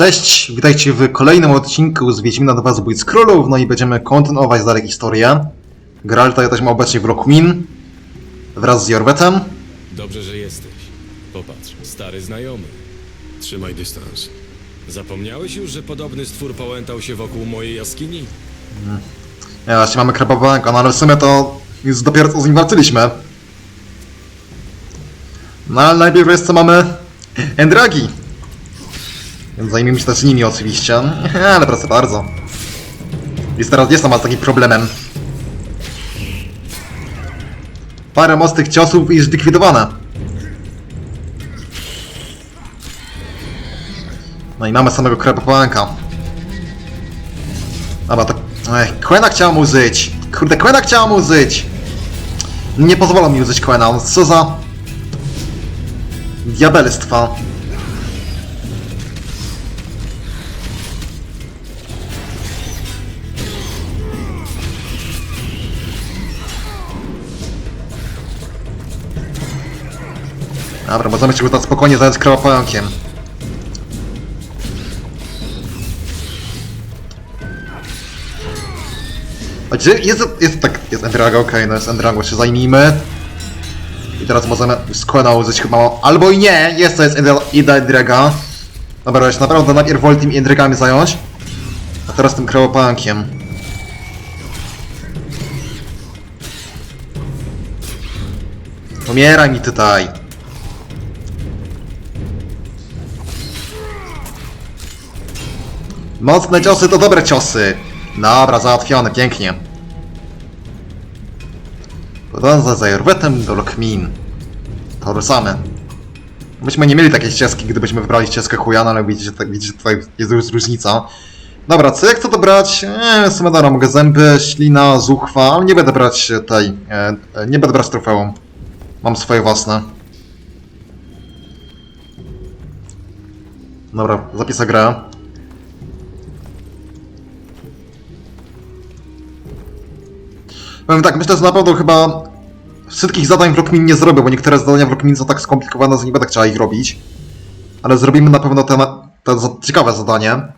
Cześć, witajcie w kolejnym odcinku z Wiedźmina 2 Zabójc Królów, no i będziemy kontynuować dalej historię. Geralta jesteśmy obecnie w Lockmin wraz z Jorwetem. Dobrze, że jesteś. Popatrz, stary znajomy. Trzymaj dystans. Zapomniałeś już, że podobny stwór połętał się wokół mojej jaskini? Ja właśnie mamy Krabowanka, no ale w sumie to już dopiero co z nim walczyliśmy. No ale najpierw jest co mamy Endragi. Więc zajmijmy się też nimi oczywiście, ale proszę bardzo. Jest teraz jest sama z takim problemem. Parę mocnych ciosów i już likwidowane. No i mamy samego Krabowanka. Dobra, to... Ech, Quena chciała mu zyć. Kurde, Quena chciała mu zyć. Nie pozwolą mi użyć Quena, co za... Diabelstwa. Dobra, możemy się tutaj spokojnie zająć krwopająkiem. A gdzie jest, jest tak, jest Endraga, okej, no jest Endrago, się zajmijmy. I teraz możemy składa użyć chyba, albo i nie, jest to jest Ida Endraga. Dobra, się naprawdę najpierw wolę tymi Endragami zająć. A teraz tym kreopankiem. Umieraj mi tutaj. Mocne ciosy to dobre ciosy. Dobra, załatwione, pięknie. Podążę za Jorwetem do Lokmin. To ruszamy. Myśmy nie mieli takiej ścieżki, gdybyśmy wybrali ścieżkę Hujana, ale widzicie, tak, widzicie tutaj jest już różnica. Dobra, co jak to brać? Eee, sumie mogę zęby, ślina, zuchwa, ale nie będę brać tej, e, e, nie będę brać trofeum. Mam swoje własne. Dobra, zapisę grę. Powiem tak, myślę, że na pewno chyba wszystkich zadań w Rockmin nie zrobię, bo niektóre zadania w Rockmin są tak skomplikowane, że nie będę chciała ich robić. Ale zrobimy na pewno te, te ciekawe zadanie, e,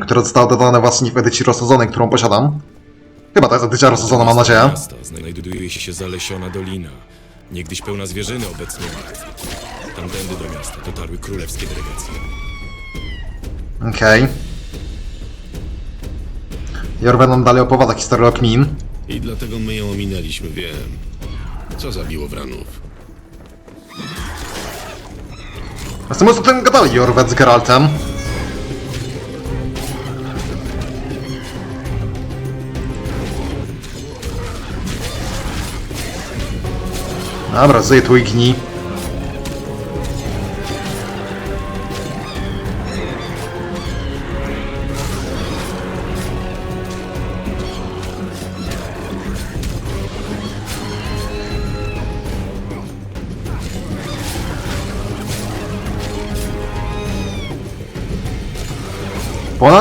które zostało dodane właśnie w edycji rozsadzonej, którą posiadam. Chyba to jest edycja rozsadzona, mam nadzieję. Miasta znajduje się zalesiona dolina. Niegdyś pełna zwierzyny, obecnie martwa. Tamtędy do miasta dotarły królewskie delegacje. Okej. Jorwen nam dalej opowiada historię Rockmin. I dlatego my ją ominęliśmy, wiem. Co zabiło Wranów? A co my o tym gadali Jorwet z Geraltem? Dobra, zje tu i gnij.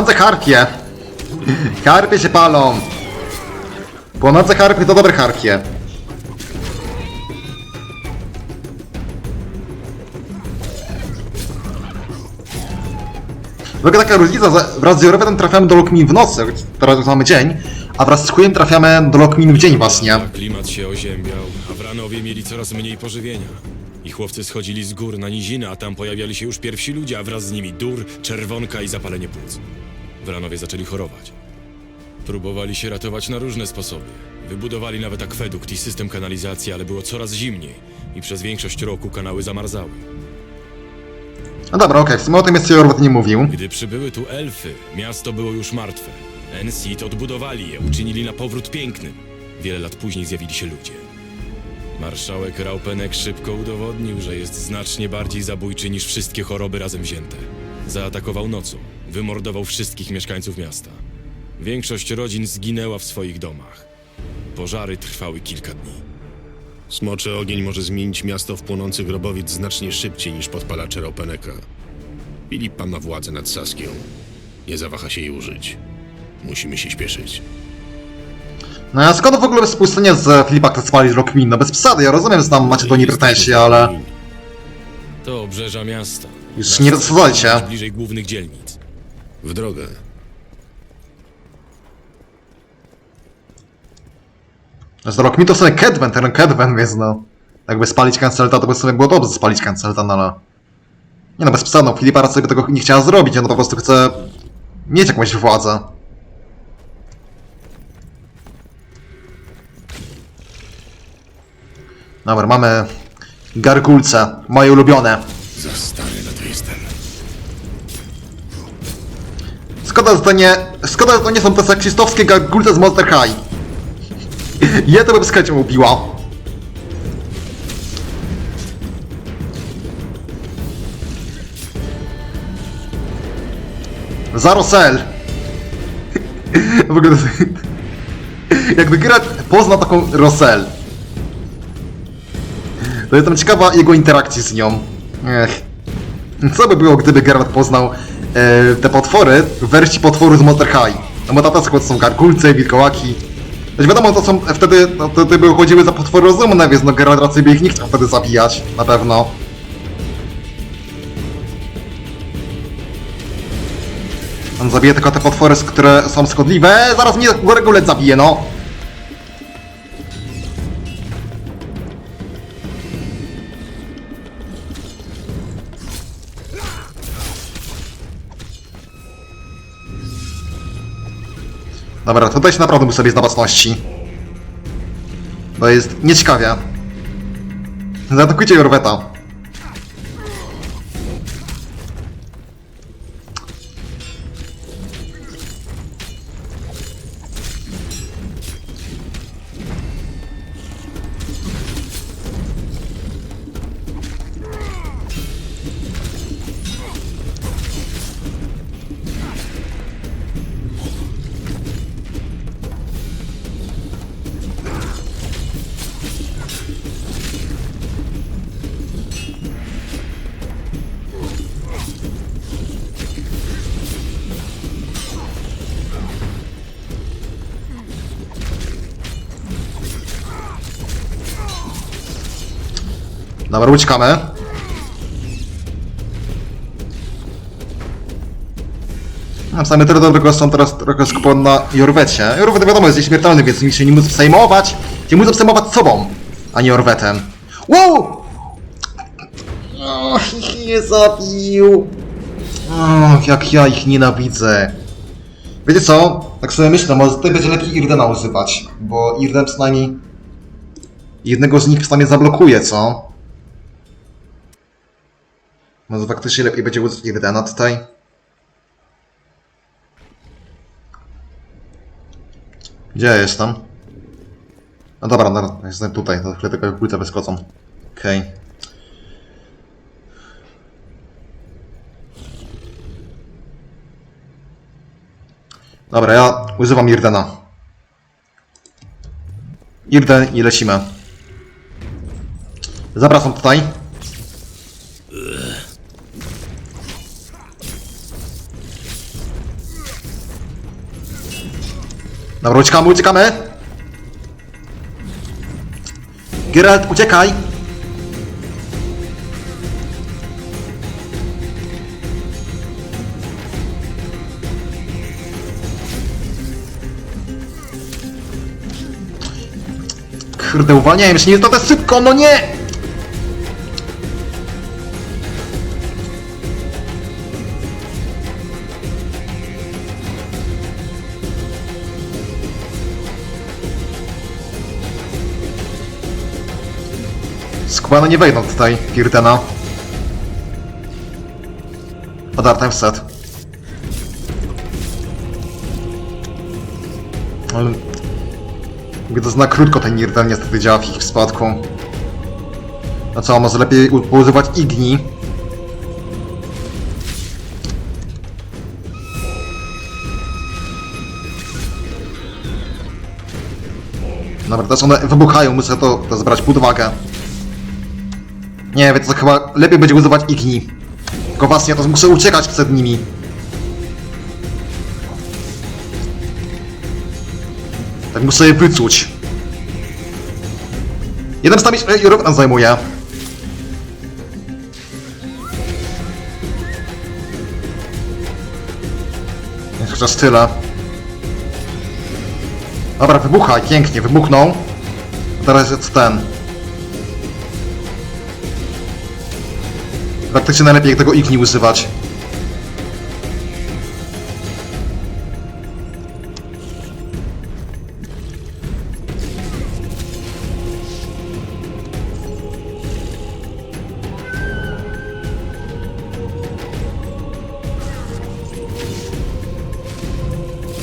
Płonące harpie! Harpie się palą! Płonące harpie to dobre harpie. W ogóle taka różnica, wraz z Jorwetem trafiamy do Lokmin w nocy, teraz mamy dzień, a wraz z Hujem trafiamy do Lokmin w dzień właśnie. Klimat się oziębiał, a Wranowie mieli coraz mniej pożywienia. Ich chłopcy schodzili z gór na niziny, a tam pojawiali się już pierwsi ludzie, a wraz z nimi dur, czerwonka i zapalenie płuc. Wranowie zaczęli chorować. Próbowali się ratować na różne sposoby. Wybudowali nawet akwedukt i system kanalizacji, ale było coraz zimniej i przez większość roku kanały zamarzały. No dobra, okej, w sumie o tym jeszcze Jorwet nie mówił. Gdy przybyły tu elfy, miasto było już martwe. Ensit odbudowali je, uczynili na powrót pięknym. Wiele lat później zjawili się ludzie. Marszałek Raupenek szybko udowodnił, że jest znacznie bardziej zabójczy niż wszystkie choroby razem wzięte. Zaatakował nocą, wymordował wszystkich mieszkańców miasta. Większość rodzin zginęła w swoich domach. Pożary trwały kilka dni. Smoczy ogień może zmienić miasto w płonący grobowiec znacznie szybciej niż podpalacze Ropeneka. Filipa ma władzę nad Saskią. Nie zawaha się jej użyć. Musimy się śpieszyć. No a skąd w ogóle spustenie z Filipa chce spalić Rockmin? No bez przesady, ja rozumiem, że tam macie do niej pretensje, ale... To obrzeża miasta. Już Nasz nie jest bliżej głównych dzielnic. W drogę. Zresztą rok mi to sobie Kedwen, ten Kedwen, więc no. Jakby spalić Cancelta, to by sobie było dobrze spalić Cancelta, no ale... Nie no, bez psa, no, Filipa raczej by tego nie chciała zrobić, ona po prostu chce... mieć jakąś władzę. Dobra, mamy... Gargulce, moje ulubione. Za stary na to jestem. Szkoda, że to nie... To nie są te seksistowskie gargulce z Monster High. Je to bym z chęcią ubiła. Za Rosel. W ogóle... Jakby Geralt poznał taką Rosel. To jestem ciekawa jego interakcji z nią. Ech. Co by było, gdyby Geralt poznał e, te potwory w wersji potworu z Monster High? No bo to są gargulce, wilkołaki. Choć wiadomo, to są wtedy, no, to by chodziły za potwory rozumne, więc no Geralt raczej by ich nie chciał wtedy zabijać, na pewno. On zabije tylko te potwory, które są szkodliwe. Zaraz mnie Gorgulet zabije, no. Dobra, tutaj się naprawdę muszę sobie z baczności. To jest nieciekawie. Zaatakujcie Jorweta. Dobra, uciekamy. No, same tyle dobrego są teraz trochę skupione na Jorwecie. Jorwet wiadomo jest nieśmiertelny, więc nikt się nie musi przejmować. Nie musi przejmować sobą, a nie Jorwetem. Wow! Och, ich nie zabił. Och, jak ja ich nienawidzę. Wiecie co? Tak sobie myślę, może tutaj będzie lepiej Irdena używać, bo Irden przynajmniej jednego z nich przynajmniej zablokuje, co? Może faktycznie lepiej będzie użyć Irdena tutaj? Gdzie ja jestem? No dobra, no, jestem tutaj, to chwilę tylko płytę wyskoczą. Okej. Dobra, ja używam Irdena. Irden i lecimy. Zapraszam tutaj. Dobra, uciekamy, uciekamy! Geralt, uciekaj! Kurde, uwalniałem się, nie to tak szybko, no nie! Skubano nie wejdą tutaj, Kirtena. Podartem set. Ale... To zna krótko ten Nirden niestety działa w ich spadku. No co, może lepiej używać Igni? Dobra, teraz one wybuchają, muszę to, to zbrać pod uwagę. Nie wiem, to chyba lepiej będzie używać igni. Tylko właśnie, ja to muszę uciekać przed nimi. Tak muszę je wyczuć. Jeden stawić, i Jordan zajmuje. Chociaż tyle. Dobra, wybuchaj, pięknie, wybuchnął. Teraz jest ten. Praktycznie najlepiej tego igni używać.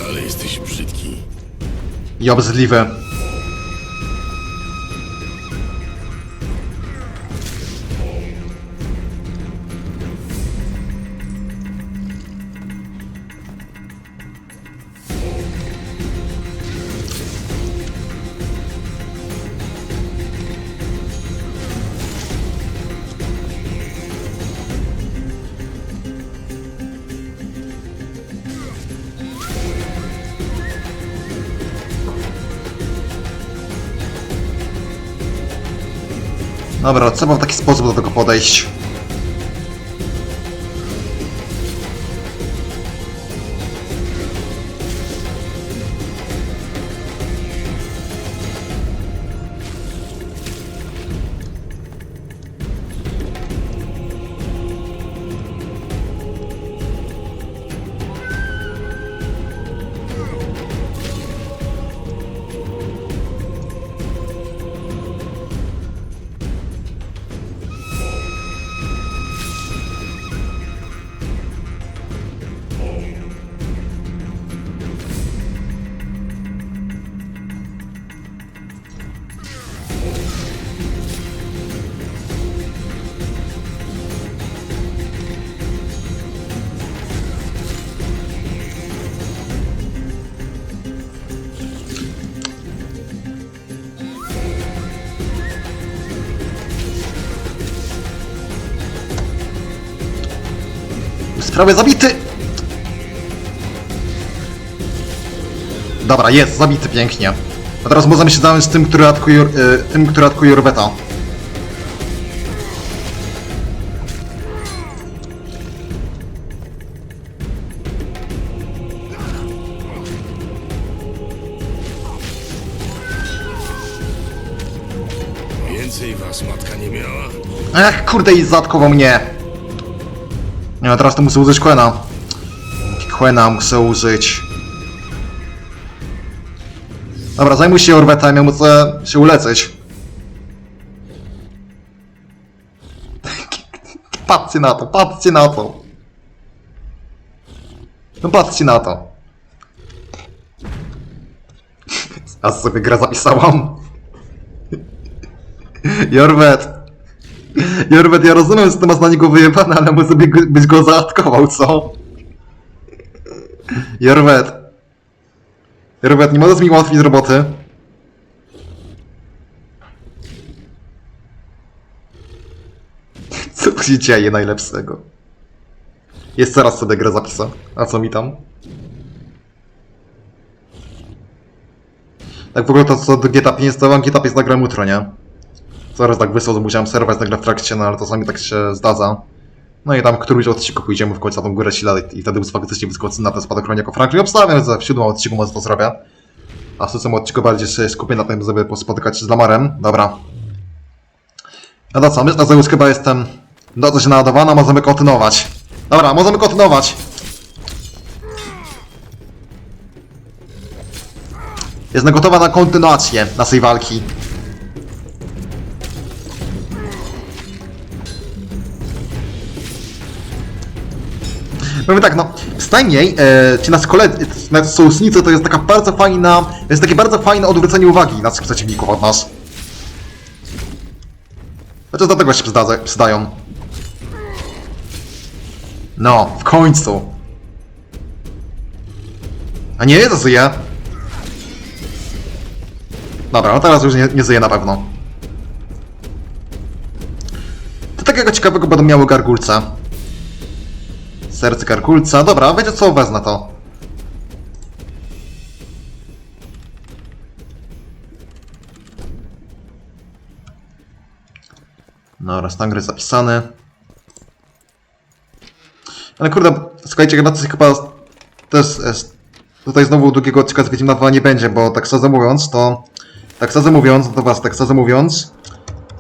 Ale jesteś brzydki. I obrzydliwy. Dobra, trzeba w taki sposób do tego podejść. Prawie zabity! Dobra, jest, zabity pięknie. A teraz możemy się zająć tym, który atakuje, y, tym, który atakuje Robeta. Więcej was matka nie miała? Ech, kurde, i zaatkował mnie! Teraz to muszę użyć Quena. Quena muszę użyć. Dobra, zajmuj się Orbetem, ja muszę się uleczyć. Patrzcie na to, patrzcie na to. No patrzcie na to. A sobie gra zapisałam. Jorwet. Jorwet, ja rozumiem, że ty masz na niego wyjebane, ale może by go- byś go zaatkował, co? Jorwet. Jorwet, nie możesz mi ułatwić roboty? Co się dzieje najlepszego? Jeszcze raz sobie grę zapisał. A co mi tam? Tak w ogóle to co do GTA 5 to GTA 5 nagrałem jutro, nie? Zaraz tak wysłał, musiałem serwać nagle w trakcie, no ale czasami tak się zdarza. No i tam któryś odcinku pójdziemy w końcu na tą górę Sila i wtedy faktycznie wyskoczy na ten spadochronie jako Franklin. Obstawiam, że w siódmym odcinku może to zrobię. A w szóstym odcinku bardziej się skupię na tym, żeby spotykać się z Lamarem. Dobra. No to co, myślę, że już chyba jestem dosyć naładowana, możemy kontynuować. Dobra, możemy kontynuować. Jestem gotowa na kontynuację naszej walki. Powiem tak, no, przynajmniej e, ci nas koledzy, nas sojusznicy to jest taka bardzo fajna, jest takie bardzo fajne odwrócenie uwagi naszych przeciwników od nas. Chociaż do tego się przyda, przydają. No, w końcu. A nie, to żyje. Dobra, no teraz już nie, nie żyje na pewno. To takiego ciekawego będą miały gargulce. Serce gargulca. Dobra, będzie co, wezmę to. Dobra, stan gry zapisany. Ale kurde, słuchajcie, chyba to chyba też jest, tutaj znowu drugiego odcinka z Wiedźmina 2 nie będzie, bo tak szczerze mówiąc, to tak szczerze mówiąc, do was, tak szczerze mówiąc,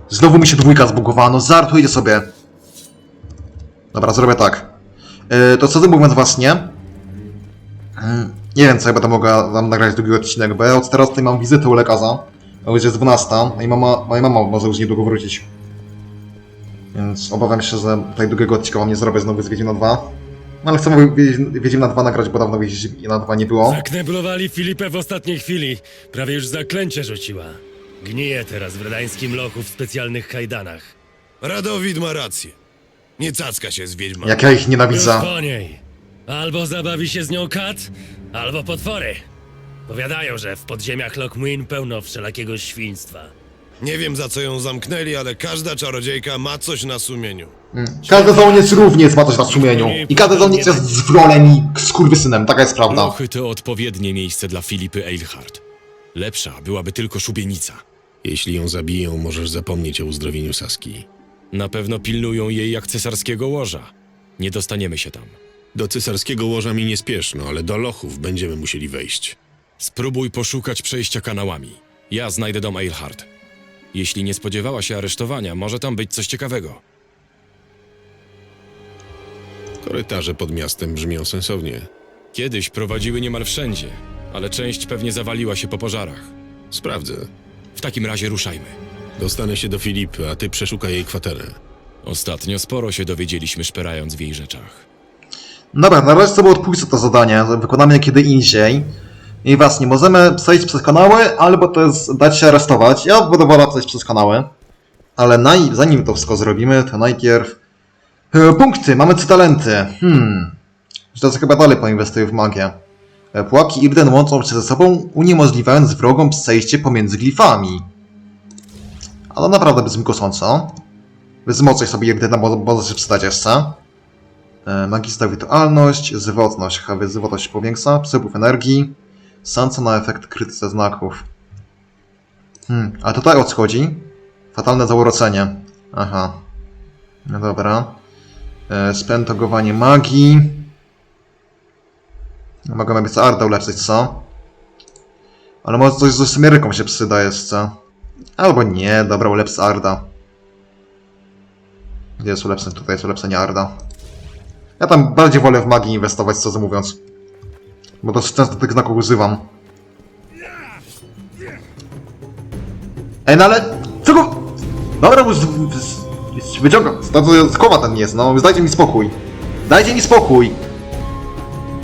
znowu mi się dwójka zbugowała, no żartujcie sobie. Dobra, zrobię tak. Yy, to szczerze mówiąc właśnie, mm, nie wiem co ja będę mogła wam nagrać drugi odcinek, bo ja od teraz tutaj mam wizytę u lekarza, już jest 12, a i mama, moja mama może już niedługo wrócić. Więc obawiam się, że tutaj drugiego odcinka wam nie zrobię znowu z Wiedźmina 2. No ale chcę Wiedź- Wiedźmina 2 nagrać, bo dawno Wiedźmina 2 nie było. Zakneblowali Filipę w ostatniej chwili. Prawie już zaklęcie rzuciła. Gnije teraz w redańskim lochu w specjalnych kajdanach. Radowid ma rację. Nie cacka się z wiedźma. Jak ja ich Już nienawidzę. po niej. Albo zabawi się z nią kat, albo potwory. Powiadają, że w podziemiach Lockmuin pełno wszelakiego świństwa. Nie wiem za co ją zamknęli, ale każda czarodziejka ma coś na sumieniu. Każdy żołnierz również ma coś na sumieniu. I każdy żołnierz jest zwrolem i skurwysynem, taka jest prawda. Lochy to odpowiednie miejsce dla Filipy Eilhart. Lepsza byłaby tylko szubienica. Jeśli ją zabiją, możesz zapomnieć o uzdrowieniu Saski. Na pewno pilnują jej jak cesarskiego łoża. Nie dostaniemy się tam. Do cesarskiego łoża mi nie spieszno, ale do lochów będziemy musieli wejść. Spróbuj poszukać przejścia kanałami. Ja znajdę dom Eilhart. Jeśli nie spodziewała się aresztowania, może tam być coś ciekawego. Korytarze pod miastem brzmią sensownie. Kiedyś prowadziły niemal wszędzie, ale część pewnie zawaliła się po pożarach. Sprawdzę. W takim razie ruszajmy. Dostanę się do Filipy, a ty przeszukaj jej kwaterę. Ostatnio sporo się dowiedzieliśmy szperając w jej rzeczach. Dobra, na razie sobie odpuszczę to zadanie, wykonamy je kiedy indziej. I właśnie, możemy przejść przez kanały, albo to jest dać się aresztować. Ja będę wolał przejść przez kanały. Ale naj, zanim to wszystko zrobimy, to najpierw... E, punkty, mamy trzy talenty. Hmm... To chyba dalej poinwestuję w magię. E, Płaki Irden łączą się ze sobą, uniemożliwiając wrogom przejście pomiędzy glifami. Ale naprawdę brzmi kosąco. Wzmocnię sobie Irdena, bo może się przydać jeszcze. E, Magiczna wirtualność, zwrotność, chyba zwrotność się powiększa, przepływ energii, sanca na efekt krytyce znaków. Hmm, a tutaj o co chodzi? Fatalne zauroczenie. Aha. No dobra. E, spętogowanie magii. Mogę nawet Arda uleczyć, co? Ale może coś z Symeryką się przyda jeszcze. Albo nie, dobra, ulepsz Arda. Gdzie jest ulepszenie? Tutaj jest ulepszenie Arda. Ja tam bardziej wolę w magii inwestować, co mówiąc. Bo dosyć często tych znaków używam. Ej, no ale... Co go... Dobra, już... Wyciągam. To, to skowa ten jest, no. Dajcie mi spokój. Dajcie mi spokój.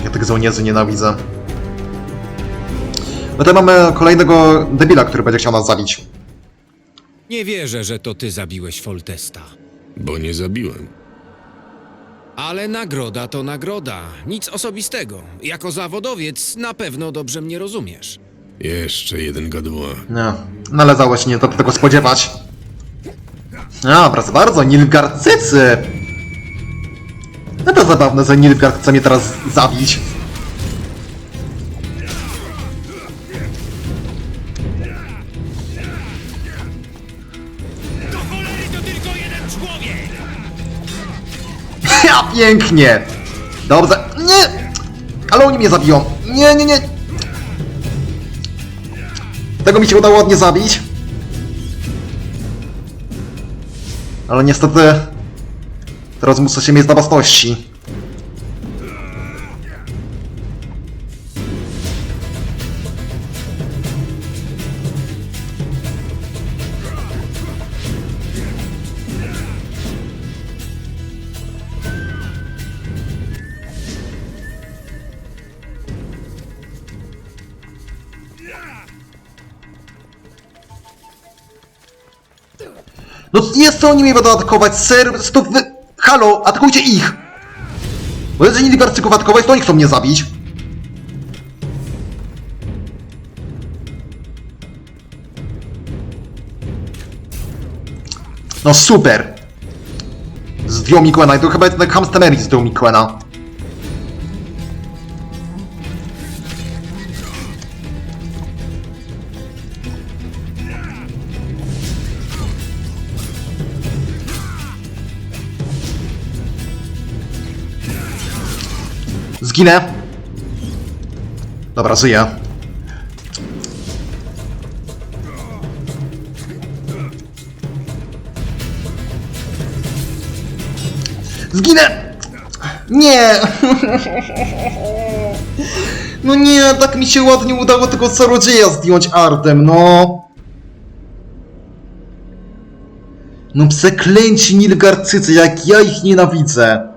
Ja tych żołnierzy nienawidzę. No tutaj mamy kolejnego debila, który będzie chciał nas zabić. Nie wierzę, że to ty zabiłeś Foltesta. Bo nie zabiłem. Ale nagroda to nagroda. Nic osobistego. Jako zawodowiec na pewno dobrze mnie rozumiesz. Jeszcze jeden gaduła. Nie, należało się nie to tego spodziewać. A, proszę bardzo, Nilfgaardczycy! No to zabawne, że Nilfgaard chce mnie teraz zabić. Ja pięknie! Dobrze, nie! Ale oni mnie zabiją. Nie, nie, nie! Tego mi się udało ładnie zabić. Ale niestety... Teraz muszę się mieć na własności. To oni mnie będą atakować, ser, stop, wy... Halo, atakujcie ich! Bo jeżeli Nilfgaardczyków atakować, to oni chcą mnie zabić. No super! Zdjął mi Quena i to chyba jednak Hamstemerik zdjął mi Quena. Zginę. Dobra, żyję. Zginę! Nie! No nie, tak mi się ładnie udało tego czarodzieja zdjąć artem, no! No przeklęci Nilgarczycy, jak ja ich nienawidzę!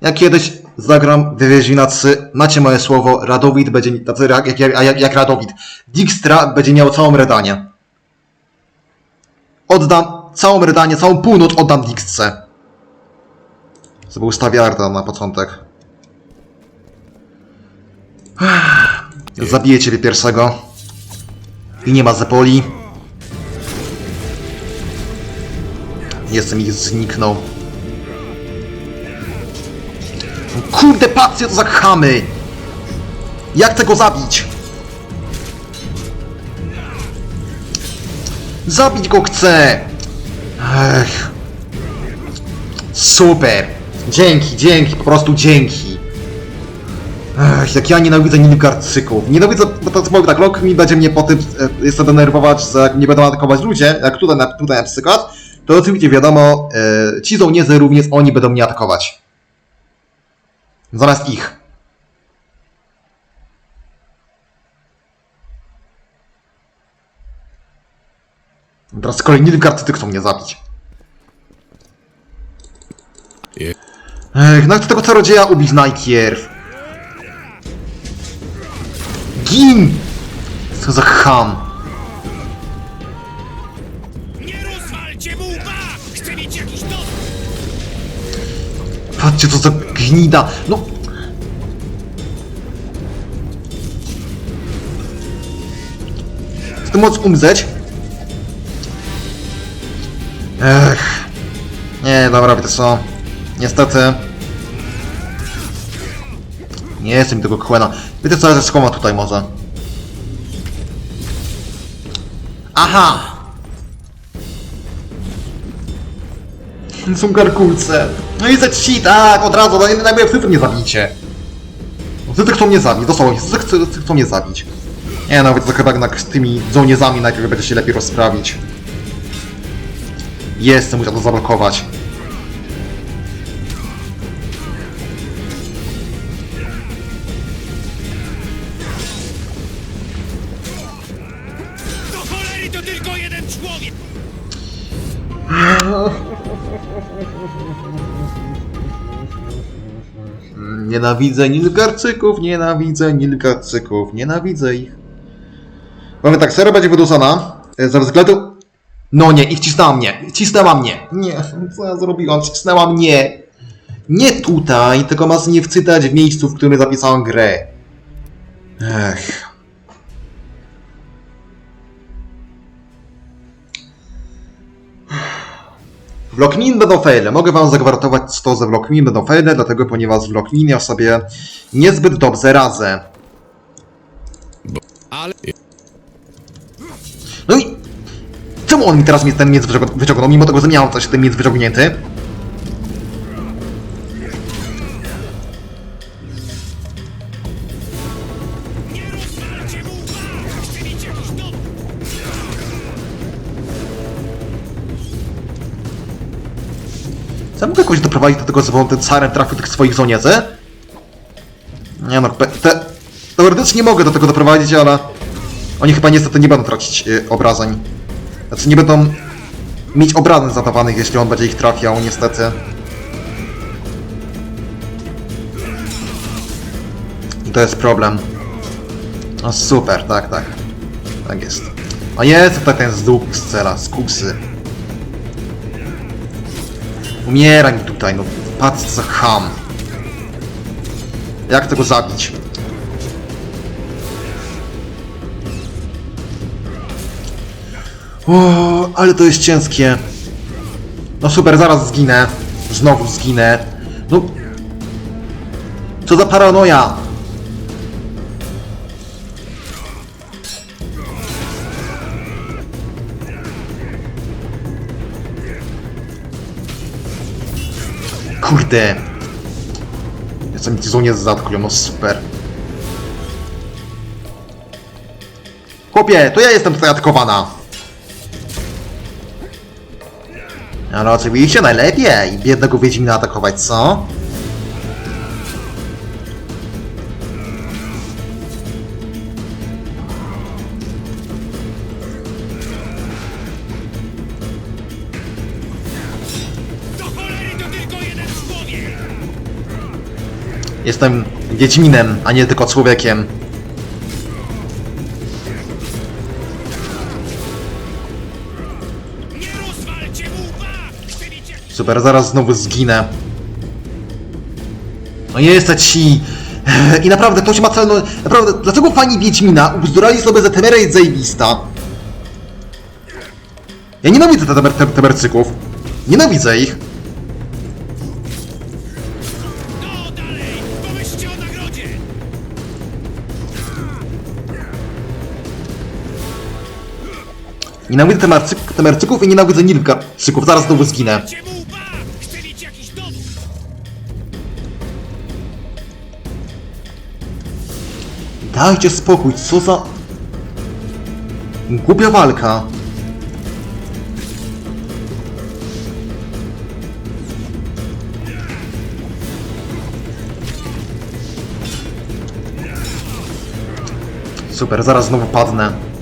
Jak kiedyś zagram w Wiedźmina 3, macie moje słowo, Radowid będzie, tacy jak, jak, jak, jak Radowid, Dijkstra będzie miał całą Redanię. Oddam całą Redanię, całą północ oddam Dijkstrze. To był stawiarda na początek. Zabiję ciebie pierwszego. I nie ma Zepoli. Jestem ich zniknął. Kurde, patrzcie, to za chamy! Jak tego zabić? Zabić go chcę! Ech. Super! Dzięki, dzięki, po prostu dzięki. Ech, jak ja nienawidzę Nilgardczyków. Nienawidzę, bo to powiem tak, Lok mi będzie mnie po tym e, denerwować, że nie będą atakować ludzie, jak tutaj na, tutaj na przykład, to oczywiście wiadomo, e, ci żołnierze również oni będą mnie atakować. Zamiast ich. Teraz kolejni Nilgardczycy chcą mnie zabić. Ech, no chcę tego czarodzieja ubić najpierw. Gin! Co za ham. Patrzcie, co za gnida. No. Chcę móc umrzeć. Ech. Nie, dobra, wiecie co. Niestety. Nie jestem tego Quena. Wiecie co, ze skoma tutaj może. Aha! Są garkulce. No i za ci, tak, od razu, no jakby wszyscy mnie zabicie. Wszyscy chcą mnie zabić, dosłownie, wszyscy chcą, mnie zabić. Nie no, to chyba jednak z tymi żołnierzami najpierw będzie się lepiej rozprawić. Jestem, muszę to zablokować. Nienawidzę Nilgarczyków, nienawidzę Nilgarczyków, nienawidzę ich. Powiem tak, seria będzie wydłużona e, ze względu... No nie, i wcisnęła mnie, wcisnęła mnie. Nie, co ja zrobiłam, wcisnęła mnie. Nie tutaj, tylko masz nie wczytać w miejscu, w którym zapisałem grę. Ech. W Lokmin będą faile. Mogę wam zagwarantować to, że w Lokmin będą faile, dlatego ponieważ w Lokmin ja sobie niezbyt dobrze radzę. Ale No i... Czemu on mi teraz ten miec wyciąg- wyciągnął, mimo tego, że miał coś ten miec wyciągnięty? Doprowadzić do tego, żeby ten carem trafił tych swoich żołnierzy? Nie no, te... Teoretycznie mogę do tego doprowadzić, ale... Oni chyba niestety nie będą tracić y, obrażeń. Znaczy nie będą mieć obrażeń zadawanych, jeśli on będzie ich trafiał, niestety. I to jest problem. No super, tak, tak. Tak jest. A jest tutaj ten zdób z cela, z kuksy. Umiera mi tutaj, no patrz za ham. Jak tego zabić? O, ale to jest ciężkie. No super, zaraz zginę. Znowu zginę. No. Co za paranoja? Kurde. Co ci żołnierze zaatakują, no super. Chłopie, to ja jestem tutaj atakowana. Ale oczywiście najlepiej biednego Wiedźmina atakować, co? Jestem Wiedźminem, a nie tylko człowiekiem. Super, zaraz znowu zginę. No jest ci... I naprawdę, ktoś ma cel, no, naprawdę, dlaczego fani Wiedźmina ubzdurali sobie za Temerę i zajebista? Ja nienawidzę temer, te, Temercyków. Nienawidzę ich. Nienawidzę temercyk, Temercyków i nienawidzę Nilfgaardczyków. Zaraz znowu zginę. Dajcie spokój, co za... Głupia walka. Super, zaraz znowu padnę.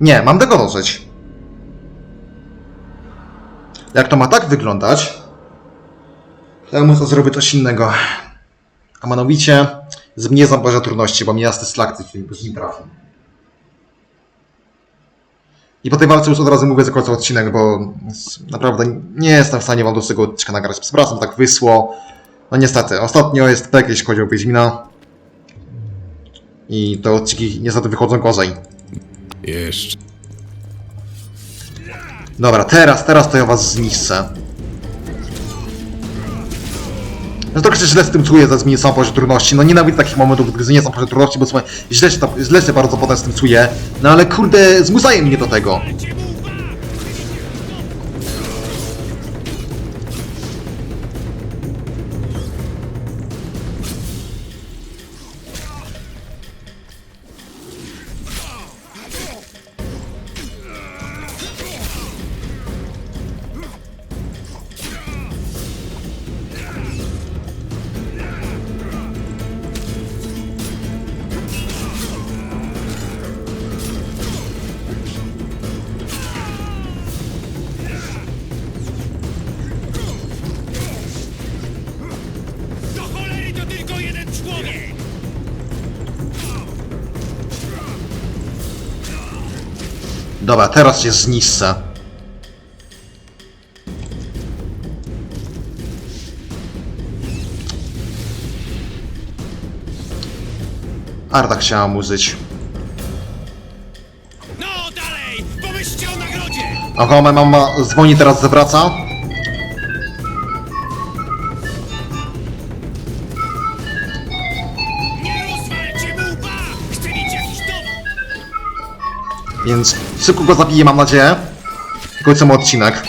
Nie, mam tego dosyć. Jak to ma tak wyglądać, to ja muszę zrobić coś innego. A mianowicie zmniejszam poziom trudności, bo mi jasny slak z nim trafi. I po tej walce już od razu mówię zakończę odcinek, bo naprawdę nie jestem w stanie wam do tego odcinka nagrać. Przepraszam, tak wysło. No niestety, ostatnio jest tak, jeśli chodzi o Wiedźmina. I te odcinki niestety wychodzą gorzej. Jeszcze. Dobra, teraz, teraz to ja was zniszczę. No trochę się źle z tym czuję, za zmienię sam poziom trudności. No nienawidzę takich momentów, gdy zmienię sam poziom trudności, bo słuchaj, źle się, to, źle się bardzo potem z tym czuję. No ale kurde, zmuszają mnie do tego. Teraz się zniszczę. Arta chciałam użyć. No dalej! Pomyślcie o nagrodzie! Aha, moja mama dzwoni, teraz zawraca. Nie rozwalcie mu łba! Chcę mieć jakiś dowód! Więc szybko go zabiję, mam nadzieję. Kończymy odcinek.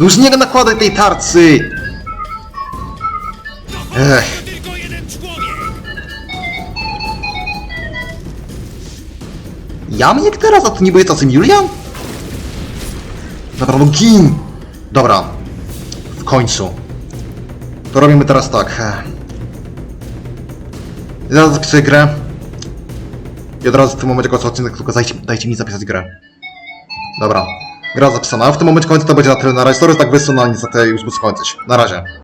No Już nie nakładaj tej tarcy! Ech. Ja mnie teraz, a to niby jest tacy Julian? Dobra, no gin! Dobra. W końcu. To robimy teraz tak. Zaraz zapisuję grę. I od razu w tym momencie kończę odcinek, tylko dajcie, dajcie mi zapisać grę. Dobra. Gra zapisana, w tym momencie końca to będzie na tyle. Na razie, sorry, tak wysunął, niestety już muszę skończyć. Na razie.